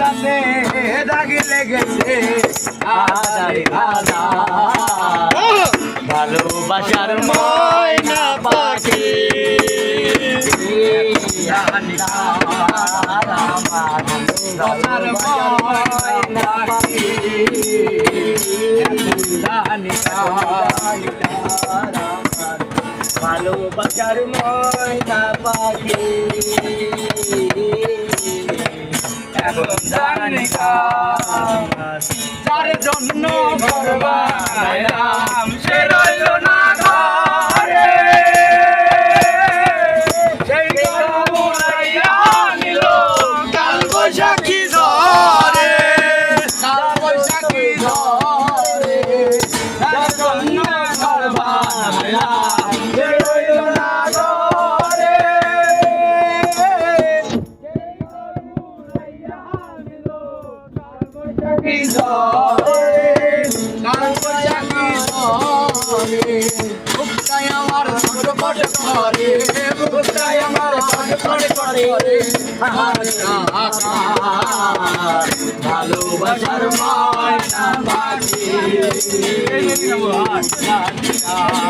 রাতে দাগি লেগেছে আদার পাখি। ভালোবাসার ময়না পাখি। ভালোবাসার ময়না পাখি। এখন জানি যার জন্য ভগবান সে আমার ছটপট করে বুকটাই আমার ছটপট করে ভালোবাসার মায় বাকি